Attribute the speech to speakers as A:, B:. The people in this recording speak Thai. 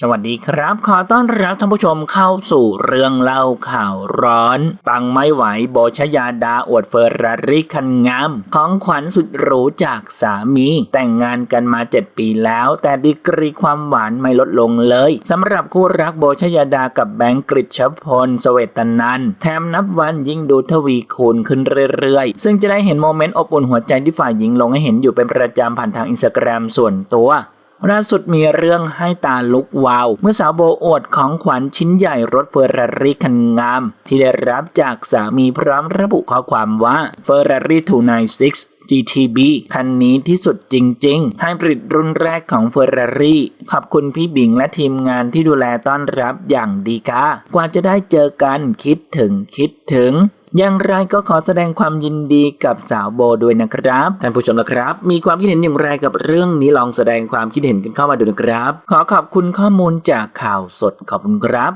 A: สวัสดีครับ ขอต้อนรับท่านผู้ชมเข้าสู่เรื่องเล่าข่าวร้อน ปังไม่ไหวโบชยาดาอวดเฟอร์รารี่คันงาม ของขวัญสุดหรูจากสามี แต่งงานกันมา 7 ปีแล้ว แต่ดีกรีความหวานไม่ลดลงเลยสำหรับคู่รักโบชยาดากับแบงก์กฤษพลสเวตนันแถมนับวันยิ่งดูทวีคูณขึ้นเรื่อยๆ ซึ่งจะได้เห็นโมเมนต์อบอุ่นหัวใจที่ฝ่ายหญิงลงให้เห็นอยู่เป็นประจำผ่านทางอินสตาแกรมส่วนตัว ล่าสุดมีเรื่องให้ตาลุกวาว เมื่อสาวโบอวดของขวัญชิ้นใหญ่รถเฟอร์รารี่คันงาม ที่ได้รับจากสามีพร้อมระบุข้อความว่า Ferrari 296 GTB คันนี้ที่สุดจริงๆให้ผลิตรุ่นแรกของ Ferrari ขอบคุณพี่บิงและทีมงานที่ดูแลต้อนรับอย่างดีค่ะ กว่าจะได้เจอกันคิดถึงคิดถึง อย่างไรก็ขอแสดงความยินดีกับสาวโบด้วยนะครับ ท่านผู้ชมนะครับ มีความคิดเห็นอย่างไรกับเรื่องนี้ลองแสดงความคิดเห็นกันเข้ามาดูนะครับ ขอขอบคุณข้อมูลจากข่าวสดขอบคุณครับ